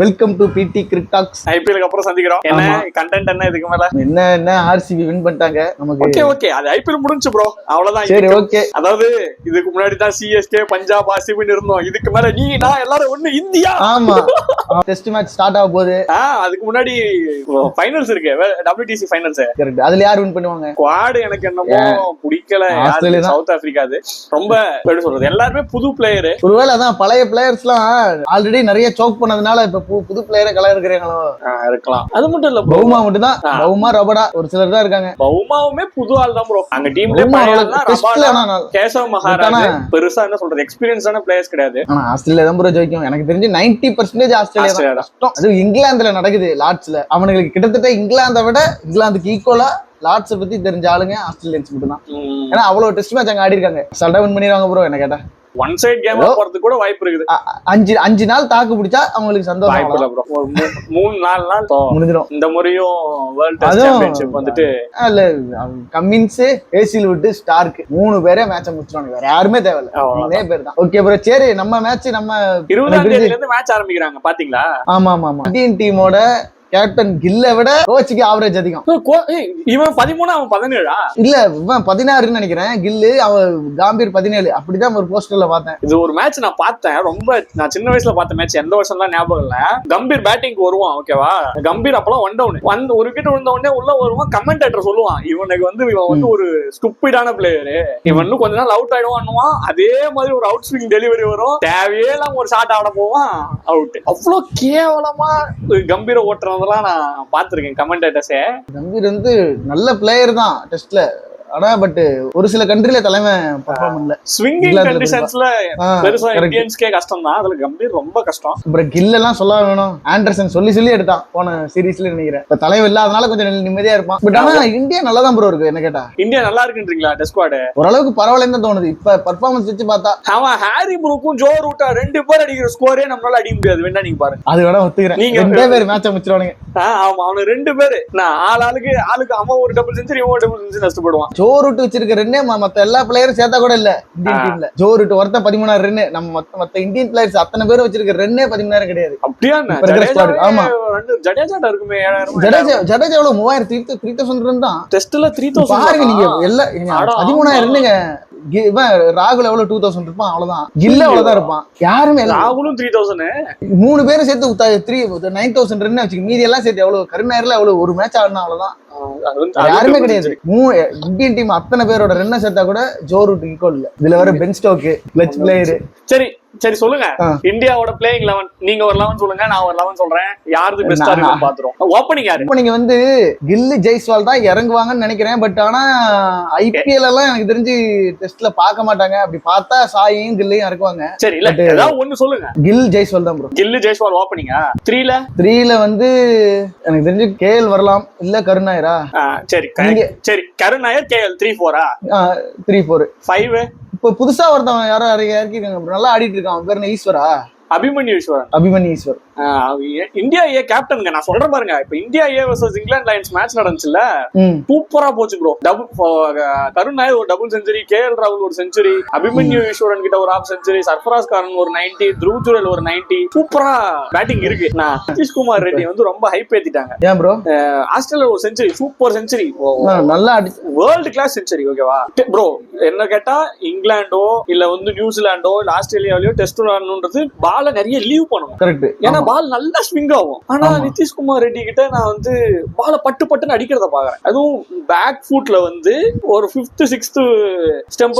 Welcome to பிடி கிரிக்டாக்ஸ் ஐபிஎலுக்கு அப்புறம் சந்திக்கிறோம். என்ன. கண்டென்ட் என்ன இதுக்கு மேல? என்ன என்ன ஆர்சிபி வின் பண்ணிட்டாங்க? நமக்கு ஓகே ஓகே அது ஐபிஎல் முடிஞ்சு ப்ரோ அவ்வளவுதான். சரி ஓகே அதாவது இதுக்கு முன்னாடி தான் சிஎஸ்கே பஞ்சாப் ஆர்சிபின்னு இருந்தோம். இதுக்கு மேல நீ நான் எல்லாரும் ஒண்ணு இந்தியா. ஆமா. டெஸ்ட் மேட்ச் ஸ்டார்ட் ஆக போகுது. அதுக்கு முன்னாடி ஃபைனல்ஸ் இருக்கு. டபிள்யூடிசி ஃபைனல்ஸ் கரெக்ட் அதுல யார் வின் பண்ணுவாங்க? குவாடு எனக்கு என்னமோ பிடிக்கல. சவுத் ஆப்பிரிக்கா அது. ரொம்ப எப்படி சொல்றது? எல்லாருமே புது பிளேயரு ஒருவேளை அதான் பழைய பிளேயர்ஸ்லாம் ஆல்ரெடி நிறைய சோக் பண்ணதுனால இப்ப பு- புது பிளேயரை கலர் இருக்கிறாங்களோ இருக்கலாம். அது மட்டும் இல்ல. பவுமா மட்டும் தான். பவுமா ரபடா ஒரு சிலர் தான் இருக்காங்க. பவுமாவுமே புது ஆள் தான் ப்ரோ அங்க டீம்ல கேசவ் மகாராஜ். பெருசா என்ன சொல்றது? எக்ஸ்பீரியன்ஸான பிளேயர்ஸ் கிடையாது. ஆனா ஆஸ்திரேலியா தான் ப்ரோ ஜெயிக்கும். எனக்கு தெரிஞ்சு 90% பர்சன்டேஜ் ஆஸ்திரேலியா கஷ்டம். அது இங்கிலாந்துல நடக்குது லார்ட்ஸ்ல அவனுங்களுக்கு கிட்டத்தட்ட இங்கிலாந்தை விட இங்கிலாந்துக்கு ஈக்குவலா லார்ட்ஸ் பத்தி தெரிஞ்ச ஆளுங்க ஆஸ்திரேலியன்ஸ் மட்டும் தான் ஏன்னா அவ்வளவு டெஸ்ட் மேட்ச் அங்க ஆடி இருக்காங்க சல்டா வின் பண்ணிடுவாங்க ப்ரோ என்ன கேட்டா? ஒன் சைட் கேம் போறதுக்கு கூட வாய்ப்பு இருக்குது. அஞ்சு அஞ்சு நாள் தாக்கு பிடிச்சா அவங்களுக்கு சந்தோஷம் வாய்ப்பு இல்ல. ப்ரோ மூணு நாலு நாள் முடிஞ்சிடும். இந்த முறையும் வேர்ல்ட் டெஸ்ட் சாம்பியன்ஷிப் வந்துட்டு இல்ல கம்மின்ஸ் ஏசில் விட்டு ஸ்டார்க் மூணு பேரே மேட்ச முடிச்சிருவாங்க வேற யாருமே தேவையில்ல. மூணே பேர் தான். ஓகே ப்ரோ சரி நம்ம மேட்ச் நம்ம இருபதாம் தேதியில இருந்து மேட்ச் ஆரம்பிக்கிறாங்க பாத்தீங்களா? ஆமா ஆமா ஆமா இந்தியன் டீமோட கேப்டன் கில்ல விட கோச்சுக்கு ஆவரேஜ் அதிகம். இவன் பதிமூணு அவன் பதினேழா? இல்ல இவன் பதினாறுன்னு நினைக்கிறேன். கில்லு அவன் காம்பீர் பதினேழு. அப்படிதான் ஒரு போஸ்டர்ல பார்த்தேன். இது ஒரு மேட்ச் நான் பார்த்தேன். ரொம்ப நான் சின்ன வயசுல பார்த்த மேட்ச் எந்த வருஷம் தான் ஞாபகம் இல்ல. கம்பீர் பேட்டிங்க்கு வருவான் ஓகேவா கம்பீர் அப்பெல்லாம் ஒன் டவுன் வந்து ஒரு விக்கெட் விழுந்த உடனே உள்ள வருவான் கமெண்டேட்டர் சொல்லுவான். இவனுக்கு வந்து இவன் வந்து ஒரு ஸ்டூப்பிடான பிளேயரு இவன் இன்னும் கொஞ்ச நாள் அவுட் ஆயிடுவான்னுவான். அதே மாதிரி ஒரு அவுட் ஸ்விங் டெலிவரி வரும். தேவையே இல்லாம ஒரு ஷாட் ஆட போவான். அவுட் அவ்வளவு கேவலமா கம்பீர இதெல்லாம் நான் பார்த்திருக்கேன் கமெண்டேட்டர்ஸே கம்பீர் வந்து நல்ல பிளேயர் தான் டெஸ்ட்ல. ஆனா பட் ஒரு சில கண்ட்ரில தலைமை பர்ஃபார்ம் பண்ணல. ஸ்விங்கிங் கண்டிஷன்ஸ்ல பெருசா. இந்தியன்ஸ்க்கே கஷ்டம் தான் அதுல கம்பீர் ரொம்ப கஷ்டம். அப்புறம் கில் எல்லாம் சொல்ல வேணும். ஆண்டர்சன் சொல்லி சொல்லி எடுத்தான் போன சீரீஸ்ல நினைக்கிறேன். இப்ப தலைவர் இல்லாதனால கொஞ்சம் நிம்ம- நிம்மதியா இருப்பான். பட் ஆனா இந்தியா நல்லா தான் ப்ரோ இருக்கு. என்ன கேட்டா? இந்தியா நல்லா இருக்குன்றீங்களா டெஸ்ட் ஸ்குவாடு ஓரளவுக்கு பரவாயில்லன்னு தான் தோணுது. இப்ப பர்ஃபார்மன்ஸ் வச்சு பார்த்தா அவன் ஹாரி ப்ரூக்கும் ஜோ ரூட்டா ரெண்டு பேர் அடிக்கிற ஸ்கோரே நம்மளால அடிக்க முடியாது. வேணா நீங்க பாருங்க. அது வேணா ஒத்துக்கிறேன். நீங்க- ரெண்டே பேர் மேட்ச முடிச்சிருவானுங்க ஆ, ஆமா அவனு ரெண்டு பேரு. நான் ஆள் ஆளுக்கு ஆளுக்கு அவன் ஒரு டபுள் செஞ்சுரி இவன் டபுள் செஞ்சுரி நஷ்டப்படுவான். ஜோ ரூட் வச்சிருக்க ரென்னே மத்த எல்லா பிளேயரும் சேர்த்தா கூட இல்ல. இந்தியன். டீம்ல ஜோ ரூட் ஒருத்த பதிமூணாயிரம் ரன்னு நம்ம மத்த மத்த இந்தியன் பிளேயர்ஸ் அத்தனை பேரும் வச்சிருக்க ரென்னே பதிமூணாயிரம் கிடையாது. அப்படியா ஆமா. ஜடேஜாட்ட இருக்குமே ஜடேஜா ஜடேஜா எவ்வளவு? மூவாயிரத்தி த்ரீ தௌசண்ட் ரன் தான் டெஸ்ட்ல த்ரீ பாருங்க நீங்க தௌசண்ட் அட, பதிமூணாயிரம். ரன்னுங்க இவன் ராகுல் எவ்வளவு டூ தௌசண்ட் இருப்பான்? அவ்வளவுதான். கில்ல அவ்வளவுதான் இருப்பான். யாருமே இல்ல. ராகுலும் த்ரீ தௌசண்ட் மூணு பேரும் சேர்த்து த்ரீ நைன் தௌசண்ட் ரன் வச்சுக்க மீதி எல்லாம் சேர்த்து எவ்வளவு? கருணாயிரல எவ்வளவு? ஒரு மேட்ச் ஆடினா அவ்வளவுதான். யாருமே கிடையாது. மூணு இந்தியன் டீம் அத்தனை பேரோட ரன்னை சேர்த்தா கூட ஜோ ரூட் ஈக்குவல் இல்ல. இதுல வர பென் ஸ்டோக்கு கிளச் பிளேயர் சரி. சரி சொல்லுங்க. இந்தியாவோட பிளேயிங் லெவன் நீங்க ஒரு லெவன் சொல்லுங்க நான் ஒரு லெவன் சொல்றேன். யாருக்கு பெஸ்டா இருக்குன்னு பாத்துரும் ஓப்பனிங் யாரு? நீங்க வந்து கில்லு ஜெய்ஸ்வால் தான் இறங்குவாங்கன்னு நினைக்கிறேன். பட் ஆனா ஐபிஎல் எல்லாம் எனக்கு தெரிஞ்சு டெஸ்ட்ல பார்க்க மாட்டாங்க. அப்படி பார்த்தா சாயும் கில்லையும் இறக்குவாங்க. சரி இல்ல ஏதாவது ஒண்ணு சொல்லுங்க. கில் ஜெய்ஸ்வால் தான் ப்ரோ கில்லு ஜெய்ஸ்வால் ஓப்பனிங்கா த்ரீல த்ரீல வந்து எனக்கு தெரிஞ்சு கேஎல் வரலாம். இல்ல கருணாயிரா சரி. சரி கருண் நாயர் கேஎல் த்ரீ ஃபோரா த்ரீ ஃபோர் ஃபைவ் இப்போ புதுசா ஒருத்தவன் யாரோ இறக்கி இறக்கிருக்காங்க. நல்லா ஆடிட்டு இருக்கான். அவன் பேர் என்ன? ஈஸ்வரா? அபிமன்யு ஈஸ்வரன். அபிமன்யு ஈஸ்வர் ஆஹ் அவ ஏ- இந்தியா ஏ கேப்டனுங்க நான் சொல்றேன் பாருங்க. இப்ப India A versus England Lions match நடந்துச்சுல்ல? ம். சூப்பரா போச்சு ப்ரோ டபுள் கருண் நாயர் ஒரு டபுள் செஞ்சுரி கே எல் ராகுல் ஒரு செஞ்சுரி அபிமன்யு ஈஸ்வரன் கிட்ட ஒரு ஆஃப் செஞ்சுரி சர்ஃபராஸ் காரன் ஒரு 90 த்ருவ் ஜுரல் ஒரு 90 சூப்பரா பேட்டிங் இருக்கு. நான் நிதிஷ்குமார் ரெட்டி வந்து ரொம்ப ஹைப் ஏத்திட்டாங்க. ஏன் ப்ரோ ஆஸ்திரேலியா ஒரு செஞ்சுரி சூப்பர் செஞ்சுரி நல்லா வேர்ல்டு கிளாஸ் செஞ்சுரி ஓகேவா ப்ரோ என்ன கேட்டா இங்கிலாண்டோ இல்ல வந்து நியூசிலாண்டோ இல்ல ஆஸ்திரேலியாவிலயோ டெஸ்ட் விளையாடணுன்றது பால நிறைய லீவ் பண்ணணும். கரெக்ட் ஏன்னா பால் நல்லா ஸ்விங் ஆகும். ஆனா. நிதிஷ்குமார் ரெட்டி கிட்ட நான் வந்து பால பட்டு பட்டுன்னு அடிக்கிறத பாக்குறேன். அதுவும் பேக் ஃபுட்ல வந்து ஒரு ஃபிஃப்த் சிக்ஸ்த் ஸ்டெம்ப்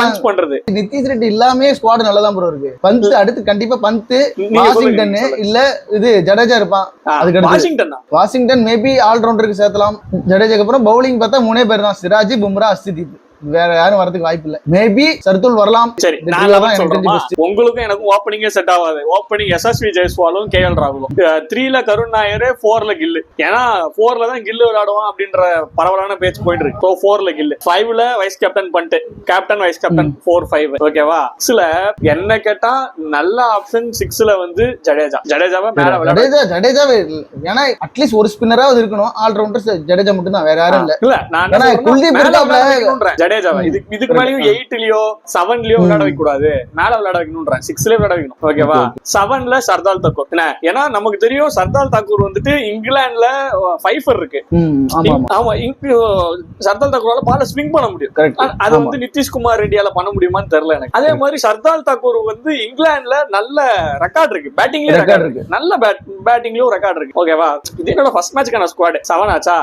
பஞ்ச் பண்றது. நிதிஷ் ரெட்டி இல்லாமே ஸ்குவாட் நல்லா தான் ப்ரோ இருக்கு பந்து அடுத்து கண்டிப்பா பந்து வாஷிங்டன். இல்ல இது ஜடேஜா இருப்பான். அதுக்கு வாஷிங்டன் வாஷிங்டன் மேபி ஆல்ரவுண்டருக்கு சேர்த்தலாம். ஜடேஜாக்கு அப்புறம் பவுலிங் பார்த்தா மூணே பேர் தான். சிராஜ் பும்ரா அஸ்திதீப். வேற யாரும் வரதுக்கு வாய்ப்பு இல்ல. மேபி சர்துல் வரலாம். சரி. உங்களுக்கும் எனக்கும் ஓப்பனிங்கே செட் ஆகாது. ஓப்பனிங் எஸ்எஸ்வி ஜெயஸ்வாலும் கே எல் ராகுலும். த்ரீல கருண் நாயர் ஃபோர்ல கில்லு. ஏன்னா ஃபோர்ல தான் கில்லு விளையாடுவான் அப்படின்ற பரவலான பேச்சு போயிட்டு இருக்கு. ஸோ ஃபோர்ல கில்லு. ஃபைவ்ல வைஸ் கேப்டன் பண்ணிட்டு captain vice captain four five ஓகேவா சிக்ஸ்ல என்ன கேட்டா நல்ல ஆப்ஷன் சிக்ஸ்ல வந்து ஜடேஜா. ஜடேஜாவை மேல ஜடேஜா ஜடேஜாவே இல்ல. ஏன்னா அட்லீஸ்ட் ஒரு ஸ்பின்னராவது இருக்கணும். ஆல்ரவுண்டர் ஜடேஜா மட்டும் தான் வேற யாரும் இல்ல. இல்ல நான் குல்தீப் ஜடேஜாவை இது இதுக்கு மேலயும் எயிட்லயோ செவன்லயோ விளையாட வைக்க கூடாது மேல விளையாட வைக்கணும்ன்றேன் சிக்ஸ்ல விளையாட வைக்கணும். ஓகேவா செவன்ல சர்தால் தாக்கூர். ஏன்னா நமக்கு தெரியும் சர்தால் தாக்கூர் வந்துட்டு இங்கிலாந்துல ஃபைஃபர் இருக்கு. ஆமா சர்தால் தாக்கூரால பால ஸ்விங் பண்ண முடியும். அது வந்து நிதிஷ்குமார் ரெட்டியால பண்ண முடியுமான்னு தெரியல எனக்கு. அதே மாதிரி சர்தால் தாக்கூர் வந்து இங்கிலாந்துல நல்ல ரெக்கார்ட் இருக்கு. பேட்டிங்லயும் ரெக்கார்ட் இருக்கு. நல்ல பேட் பேட்டிங்லயும் ரெக்கார்ட் இருக்கு. ஓகேவா இது என்னோட ஃபர்ஸ்ட் மேட்ச்க்கான ஸ்குவாட் செவன் ஆச்சா?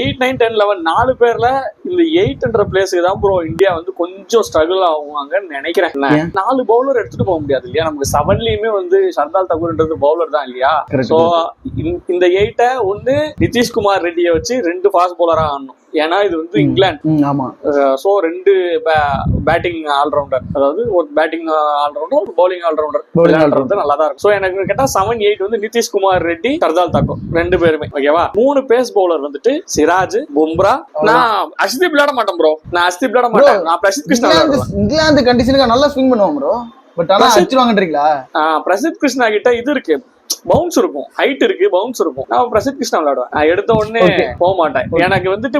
எயிட் நைன் டென் லெவன் நாலு பேர்ல இந்த எயிட்ன்ற பிளேஸுக்கு தான் ப்ரோ இந்தியா வந்து கொஞ்சம் ஸ்ட்ரகிள் ஆகுவாங்கன்னு நினைக்கிறேன்? நாலு பவுலர் எடுத்துட்டு போக முடியாது இல்லையா? நமக்கு செவன்லயுமே வந்து சர்தால் தாக்கூர்ன்றது பவுலர் தான் இல்லையா? சோ இந்த எயிட்ட ஒண்ணு நிதிஷ்குமார் ரெட்டியை வச்சு ரெண்டு ஃபாஸ்ட் பவுலரா ஆடணும். ஏன்னா இது வந்து இங்கிலாந்து ஆமா. சோ ரெண்டு பேட்டிங் ஆல்ரவுண்டர் அதாவது ஒரு பேட்டிங் ஆல்ரவுண்டர் ஒரு பவுலிங் ஆல்ரவுண்டர் Bowling விளையாடுறது நல்லா தான் இருக்கும். சோ எனக்கு கேட்டா செவன் எயிட் வந்து நிதிஷ்குமார் ரெட்டி சர்தால் தாக்கூர். ரெண்டு பேருமே. ஓகேவா மூணு பேஸ் பவுலர் வந்துட்டு சிராஜ் பும்ரா. நான் அஷ்தீப் விளையாட மாட்டேன் ப்ரோ நான் அஷ்தீப் விளையாட மாட்டேன். நான் பிரசித் கிருஷ்ணா இங்கிலாந்து கண்டிஷனுக்கு நல்லா ஸ்விங் பண்ணுவான் ப்ரோ பட் ஆனா அடிச்சிருவாங்கன்றீங்களா? பிரசித் கிருஷ்ணா கிட்ட இது இருக்கு. பவுன்ஸ் இருக்கும். ஹைட் இருக்கு பவுன்ஸ் இருக்கும். நான் பிரசித் கிருஷ்ணா விளையாடுவேன். நான் எடுத்த உடனே. போக மாட்டேன். எனக்கு வந்துட்டு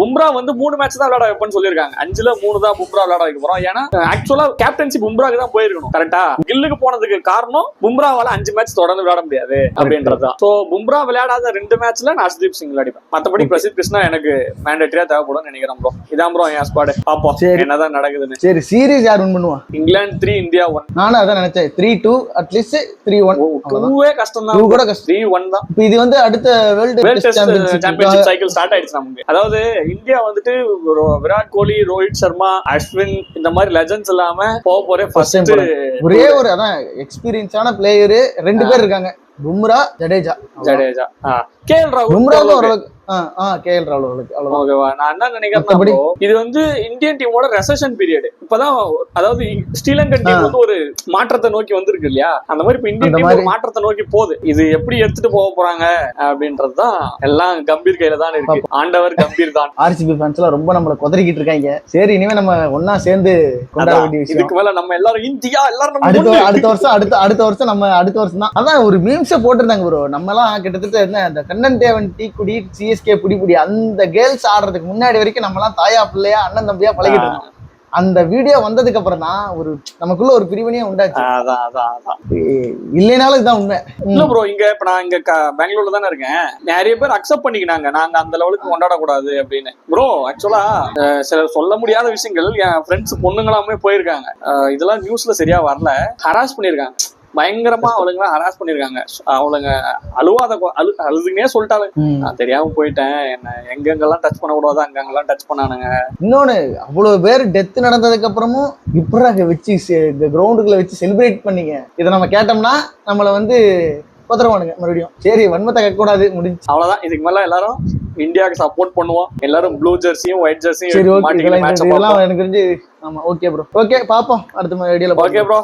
பும்ரா வந்து மூணு மேட்ச் தான் விளையாட வைப்பேன்னு சொல்லியிருக்காங்க. அஞ்சுல மூணு தான் பும்ரா விளையாட வைக்க போறோம். ஏன்னா ஆக்சுவலா கேப்டன்சி பும்ராக்கு தான் போயிருக்கணும். கரெக்டா கில்லுக்கு போனதுக்கு காரணம் பும்ராவால அஞ்சு மேட்ச் தொடர்ந்து விளையாட முடியாது அப்படின்றதுதான் சோ பும்ரா விளையாடாத ரெண்டு மேட்ச்ல நான் ஹர்ஷ்தீப் சிங் விளையாடிப்பேன். மத்தபடி பிரசித் கிருஷ்ணா எனக்கு மேண்டேட்டரியா தேவைப்படும் நினைக்கிறேன் ப்ரோ இதான் ப்ரோ என் ஸ்குவாடு பாப்போம். என்னதான் நடக்குதுன்னு. சரி சீரிஸ் யார் வின் பண்ணுவா? இங்கிலாந்து த்ரீ இந்தியா ஒன் நானும் அதான் நினைச்சேன். Three two at least three one டூவே கஷ்டம் தான் கூட கஷ்டம். த்ரீ ஒன் தான். இது வந்து அடுத்த வேர்ல்டு சாம்பியன்ஷிப் சைக்கிள் ஸ்டார்ட் ஆயிடுச்சு நமக்கு. அதாவது இந்தியா வந்துட்டு விராட் கோலி ரோஹித் சர்மா அஸ்வின் இந்த மாதிரி லெஜண்ட்ஸ் இல்லாம போக போறே First time ஃபர்ஸ்ட் ஒரே ஒரு அதான் எக்ஸ்பீரியன்ஸான பிளேயரு ரெண்டு பேர் இருக்காங்க. பும்ரா ஜடேஜா. ஜடேஜா. கே எல் பும்ரா ஓரளவுக்கு ஆ ஆ கே எல் ராகுல் அவர்களுக்கு ஓகேவா? நான் என்ன நினைக்கிறேன் இது வந்து இந்தியன் டீமோட ரெசஷன் பீரியட் இப்பதான் அதாவது ஸ்ரீலங்கன் டீம் வந்து ஒரு மாற்றத்தை நோக்கி வந்திருக்கு இல்லையா? அந்த மாதிரி இப்ப இந்தியன் அந்த டீம். மாற்றத்தை நோக்கி போகுது. இது எப்படி எடுத்துட்டு போக போறாங்க அப்படின்றதுதான் எல்லாம் கம்பீர் கையில தான் இருக்கு. ஆண்டவர் கம்பீர் தான். ஆர்சிபி ஃபேன்ஸ் எல்லாம் ரொம்ப நம்மள குதறிக்கிட்டு இருக்காங்க. சரி இனிமே நம்ம ஒண்ணா சேர்ந்து கொண்டாட அதான், வேண்டிய விஷயம். இதுக்கு மேல நம்ம எல்லாரும் இந்தியா எல்லாரும் அடுத்த வருஷம் அடுத்த அடுத்த வருஷம் நம்ம அடுத்த வருஷம் தான். அதான் ஒரு மீம்ஸை போட்டிருந்தாங்க ப்ரோ நம்ம எல்லாம் கிட்டத்தட்ட என்ன இந்த கண்ணன் தேவன் டீ குடி சிஎஸ்கே புடி புடி அந்த கேர்ள்ஸ் ஆடுறதுக்கு முன்னாடி வரைக்கும் நம்ம எல்லாம் தாயா பிள்ளையா அண்ணன் தம்பியா பழகிட்டு இருந்தோம். அந்த வீடியோ வந்ததுக்கு அப்புறம் தான் ஒரு நமக்குள்ள ஒரு பிரிவினையே உண்டாச்சு. அதான் அதான் அதான். இல்லைனாலும் இதுதான் உண்மை. இல்ல ப்ரோ இங்க இப்ப நான் இங்க பெங்களூர்ல தானே இருக்கேன். நிறைய பேர் அக்செப்ட் பண்ணிக்கினாங்க. நாங்க அந்த லெவலுக்கு கொண்டாட கூடாது அப்படின்னு ப்ரோ ஆக்சுவலா சில சொல்ல முடியாத விஷயங்கள் என் ஃப்ரெண்ட்ஸ் பொண்ணுங்களாமே போயிருக்காங்க. இதெல்லாம் நியூஸ்ல சரியா வரல. ஹராஸ் பண்ணிருக்காங்க பயங்கரமா அவளுங்க ஹராஸ் பண்ணிருக்காங்க. அவளுங்க அழுவாத அழு அழுதுனே சொல்லிட்டாங்க ம். நான் தெரியாம போயிட்டேன். என்ன எங்கெங்கெல்லாம் டச் பண்ண கூடாது அங்கங்கெல்லாம் டச் பண்ணானுங்க. இன்னொன்னு அவ்வளவு பேர் டெத் நடந்ததுக்கு அப்புறமும் இப்படாக வச்சு இந்த கிரவுண்டுக்குள்ள வச்சு செலிப்ரேட் பண்ணீங்க. இதை நம்ம கேட்டோம்னா நம்மள வந்து கொத்துருவானுங்க மறுபடியும். சரி வன்மத்தை கேட்க கூடாது முடிஞ்சு. அவ்வளவுதான். இதுக்கு மேல எல்லாரும் இந்தியாவுக்கு சப்போர்ட் பண்ணுவோம். எல்லாரும் ப்ளூ ஜெர்சியும் ஒயிட் ஜெர்சியும் எனக்கு தெரிஞ்சு ஆமா ஓகே ப்ரோ ஓகே பாப்போம். அடுத்த வீடியோல ஓகே ப்ரோ